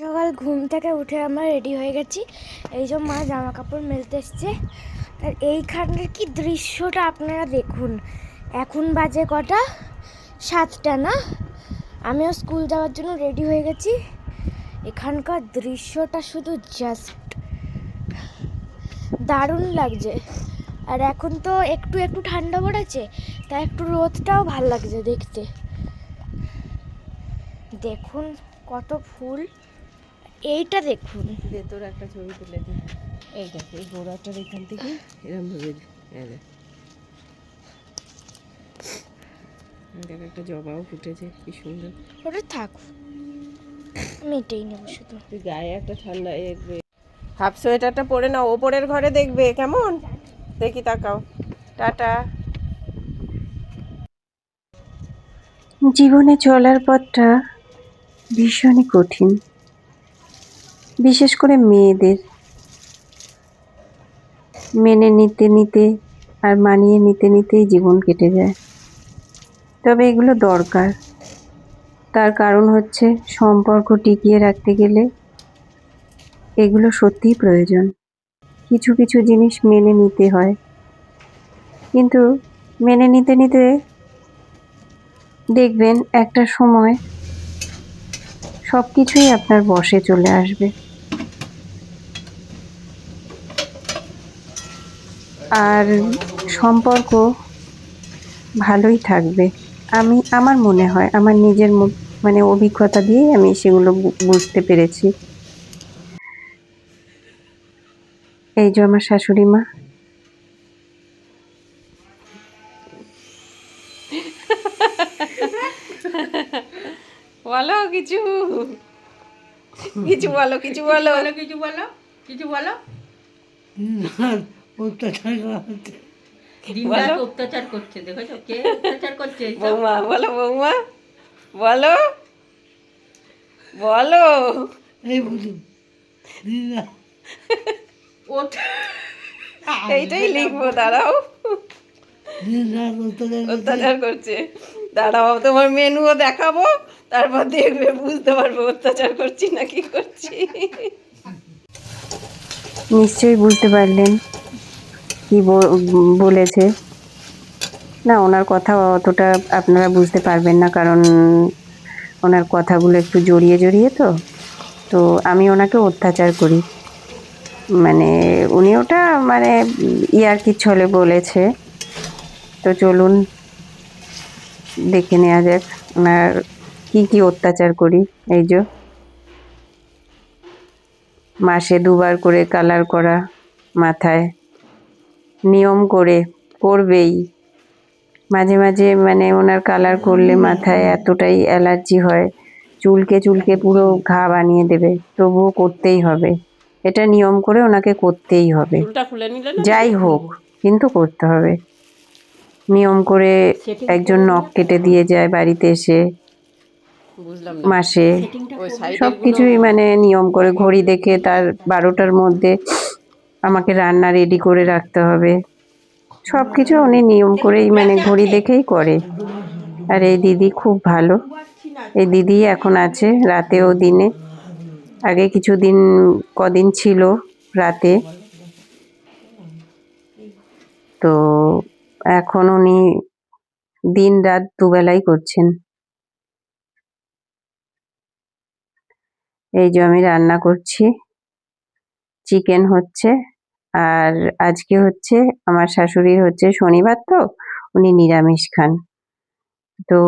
সকাল ঘুম থেকে উঠে আমরা রেডি হয়ে গেছি। এই যে মা জামা কাপড় মেলতে এসছে। আর এইখানের কি দৃশ্যটা আপনারা দেখুন। এখন বাজে কটা? সাতটা না? আমিও স্কুল যাওয়ার জন্য রেডি হয়ে গেছি। এখানকার দৃশ্যটা শুধু জাস্ট দারুণ লাগছে। আর এখন তো একটু একটু ঠান্ডা পড়েছে, তাই একটু রোদটাও ভালো লাগছে দেখতে। দেখুন কত ফুল। এইটা দেখুন। দে তোর একটা ছবি তুলে দি এই দেখ এই গোড়াটার এখান থেকে। এরকম ভাবে এই দেখ দেখ একটা জবাও ফুটেছে কি সুন্দর। ওটা থাক আমি এটাই নেব শুধু। তুই গায়ে একটা ঠান্ডা হাফ সোয়েটারটা পরে নাও ওপরের ঘরে দেখবে কেমন? দেখি তাকাও। টাটা। জীবনে চলার পথটা ভীষণই কঠিন। বিশেষ করে মেয়েদের। মেনে নিতে নিতে আর মানিয়ে নিতে নিতেই জীবন কেটে যায়। তবে এগুলো দরকার। তার কারণ হচ্ছে সম্পর্ক টিকিয়ে রাখতে গেলে এগুলো সত্যিই প্রয়োজন। কিছু কিছু জিনিস মেনে নিতে হয়। কিন্তু মেনে নিতে নিতে দেখবেন একটা সময় সব কিছুই আপনার বসে চলে আসবে। আর সম্পর্ক ভালোই থাকবে। আমি আমার মনে হয় আমার নিজের ম- মানে অভিজ্ঞতা দিয়েই আমি সেগুলো বুঝতে পেরেছি। এই যে আমার শাশুড়ি মা। বলো কিছু। কিছু বলো কিছু বলো। কিছু বলো কিছু বলো। দিনরাত অত্যাচার করছে দেখেছ? কে অত্যাচার করছে এইসব? বৌমা বলো বৌমা বলো বলো। ওঠ- এইটাই লিখব দাঁড়াও। অত্যাচার করছে। দাঁড়াও তোমার মেনুও দেখাবো তারপর দেখবে বুঝতে পারব অত্যাচার করছি না কি করছি। নিশ্চয়ই বুঝতে পারলেন। কি বলেছে। না, ওনার কথা অতটা আপনারা বুঝতে পারবেন না, কারণ ওনার কথাগুলো একটু জড়িয়ে জড়িয়ে তো। তো আমি ওনাকে অত্যাচার করি। মানে উনি ওটা মানে ইয়ার কি ছলে বলেছে। তো চলুন, দেখে নেওয়া যাক ওনার কি কি অত্যাচার করি। এই যে, মাসে দুবার করে কালার করা মাথায়। নিয়ম করে করবেই। মাঝে মাঝে মানে ওনার কালার করলে মাথায় এতটাই অ্যালার্জি হয় চুলকে চুলকে পুরো ঘা বানিয়ে দেবে তবুও করতেই হবে। এটা নিয়ম করে ওনাকে করতেই হবে। যাই হোক কিন্তু করতে হবে। নিয়ম করে একজন নখ কেটে দিয়ে যায় বাড়িতে এসে। মাসে। সব কিছুই মানে নিয়ম করে ঘড়ি দেখে তার বারোটার মধ্যে আমাকে রান্না রেডি করে রাখতে হবে। সব কিছু উনি নিয়ম করেই মানে ঘড়ি দেখেই করে। আর এই দিদি খুব ভালো। এই দিদি এখন আছে রাতেও দিনে। আগে কিছুদিন, কদিন ছিল রাতে। তো এখন উনি দিন রাত দুবেলাই করছেন। এই যে আমি রান্না করছি। চিকেন হচ্ছে। আর আজকে হচ্ছে আমার শাশুড়ির হচ্ছে শনিবার তো, উনি নিরামিষ খান। তো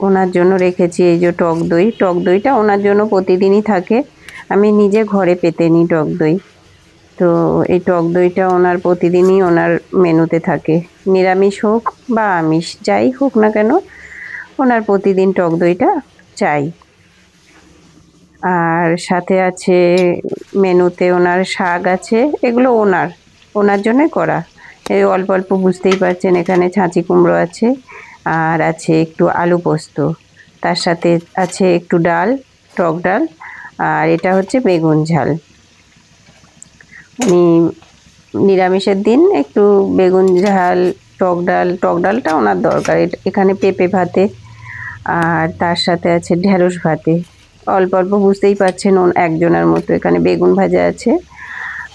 ওনার জন্য রেখেছি এই যে টক দই। টক দইটা ওনার জন্য প্রতিদিনই থাকে। আমি নিজে ঘরে পেতে নিই টক দই। তো এই টক দইটা ওনার প্রতিদিনই ওনার মেনুতে থাকে। নিরামিষ হোক বা আমিষ, যাই হোক না কেন, ওনার প্রতিদিন টক দইটা চাই। আর সাথে আছে মেনুতে ওনার শাক আছে, এগুলো ওনার ওনার জন্যই করা। এই অল্প অল্প বুঝতেই পারছেন এখানে ছাঁচি কুমড়ো আছে, আর আছে একটু আলু পোস্ত। তার সাথে আছে একটু ডাল, টক ডাল, আর এটা হচ্ছে বেগুন ঝাল। উনি নিরামিষের দিন একটু বেগুন ঝাল, টক ডাল, টক ডালটা ওনার দরকার। এখানে পেঁপে ভাতে, আর তার সাথে আছে ঢেঁড়স ভাতে। অল্প অল্প বুঝতেই পারছেন একজনের মতো। এখানে বেগুন ভাজা আছে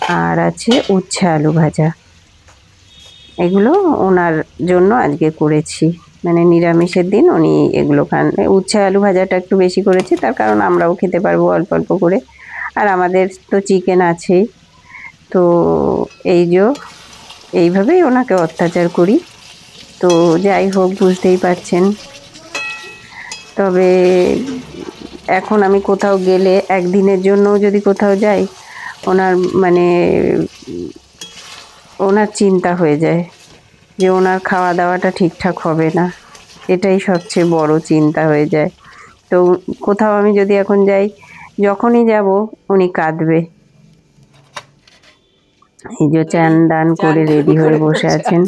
আর আছে উচ্ছে আলু ভাজা। এগুলো ওনার জন্য আজকে করেছি। মানে নিরামিষের দিন উনি এগুলো খান। উচ্ছে আলু ভাজাটা একটু বেশি করেছি, তার কারণ আমরাও খেতে পারব অল্প অল্প করে। আর আমাদের তো চিকেন আছেই। তো এই যে এইভাবেই ওনাকে অত্যাচার করি। তো যাই হোক, বুঝতেই পারছেন। তবে এখন আমি কোথাও গেলে একদিনের জন্যও যদি কোথাও যাই ওনার মানে ওনার চিন্তা হয়ে যায় যে ওনার খাওয়া দাওয়াটা ঠিকঠাক হবে না। এটাই সবচেয়ে বড় চিন্তা হয়ে যায়। তো কোথাও আমি যদি এখন যাই যখনই যাব উনি কাঁদবে। এই যে চান দান করে রেডি হয়ে বসে আছেন।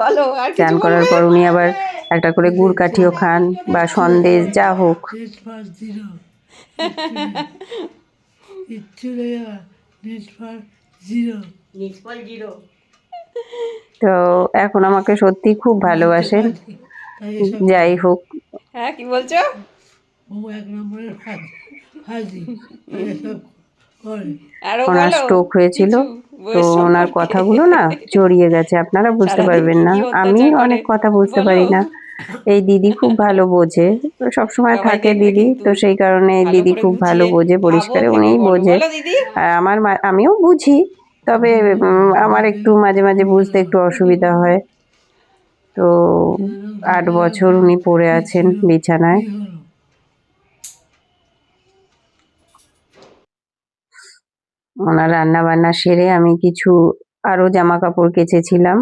বলো চান করার পর উনি আবার একটা করে গুড় কাঠিও খান বা সন্দেশ যা হোক। তো এখন আমাকে সত্যি খুব ভালোবাসেন যাই হোক। হ্যাঁ কি বলছো? ও এক নম্বরের ফাঁজি ওনার স্ট্রোক হয়েছিল তো ওনার কথাগুলো না জড়িয়ে গেছে আপনারা বুঝতে পারবেন না। আমি অনেক কথা বুঝতে পারি না। এই দিদি খুব ভালো বোঝে তো সবসময় থাকে দিদি তো সেই কারণে দিদি খুব ভালো বোঝে পরিষ্কারে উনিই বোঝে। আর আমার আমিও বুঝি তবে আমার একটু মাঝে মাঝে বুঝতে একটু অসুবিধা হয়। তো আট বছর উনি পড়ে আছেন বিছানায় কি হলো ওনার রান্না বান্না সেরে আমি কিছু আরও জামা কাপড় কেচেছিলাম।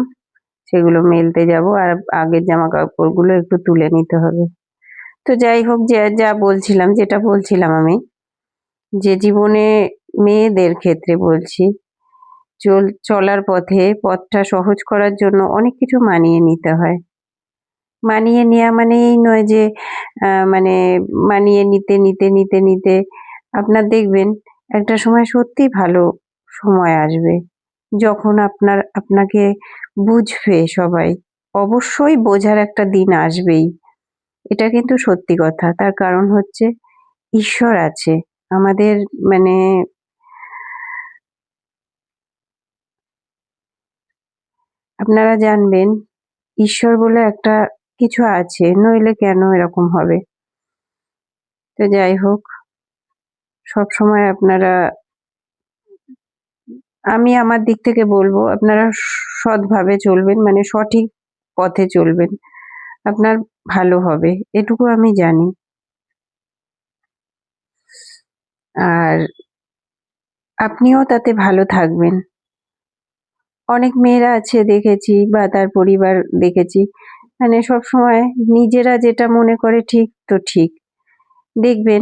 সেগুলো মেলতে যাব আর আগের জামা কাপড়গুলো একটু তুলে নিতে হবে। তো যাই হোক, যে যা বলছিলাম, যেটা বলছিলাম আমি, যে জীবনে মেয়েদের ক্ষেত্রে বলছি, চল, চলার পথে পথটা সহজ করার জন্য অনেক কিছু মানিয়ে নিতে হয়। মানিয়ে নেওয়া মানে এই নয় যে মানে মানিয়ে নিতে নিতে নিতে নিতে, আপনার দেখবেন একটা সময় সত্যি ভালো সময় আসবে। যখন আপনার, আপনাকে বুঝবে সবাই, অবশ্যই বোঝার একটা দিন আসবেই। এটা কিন্তু সত্যি কথা। তার কারণ হচ্ছে ঈশ্বর আছে। আমাদের মানে আপনারা জানবেন, ঈশ্বর বলে একটা কিছু আছে, নইলে কেন এরকম হবে? তো যাই হোক। সব সময় আপনারা আমি আমার দিক থেকে বলব, আপনারা সৎভাবে চলবেন মানে সঠিক পথে চলবেন। আপনার ভালো হবে, এটুকু আমি জানি। আর আপনিও তাতে ভালো থাকবেন। অনেক মেয়েরা আছে দেখেছি বা তার পরিবার দেখেছি মানে সব সময় নিজেরা যেটা মনে করে ঠিক, তো ঠিক। দেখবেন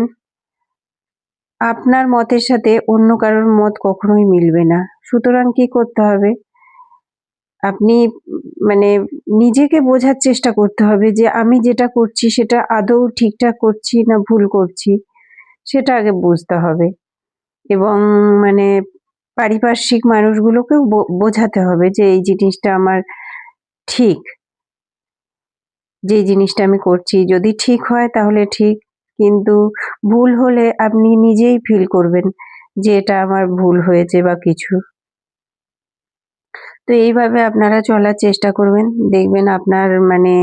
আপনার মতের সাথে অন্য কারোর মত কখনোই মিলবে না। সুতরাং কি করতে হবে? আপনি মানে নিজেকে বোঝার চেষ্টা করতে হবে যে আমি যেটা করছি সেটা আদৌ ঠিকঠাক করছি না ভুল করছি, সেটা আগে বুঝতে হবে। এবং মানে পারিপার্শ্বিক মানুষগুলোকেও বোঝাতে হবে যে এই জিনিসটা আমার ঠিক। যে জিনিসটা আমি করছি, যদি ঠিক হয় তাহলে ঠিক কিন্তু ভুল হলে আপনি নিজেই ফিল করবেন যে এটা আমার ভুল হয়েছে বা কিছু। তো এইভাবে আপনারা চলার চেষ্টা করবেন। দেখবেন আপনার মানে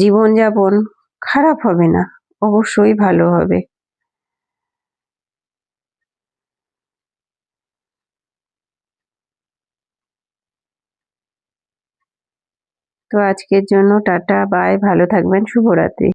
জীবনযাপন খারাপ হবে না, অবশ্যই ভালো হবে। তো আজকের জন্য টাটা বাই ভালো থাকবেন, শুভরাত্রি।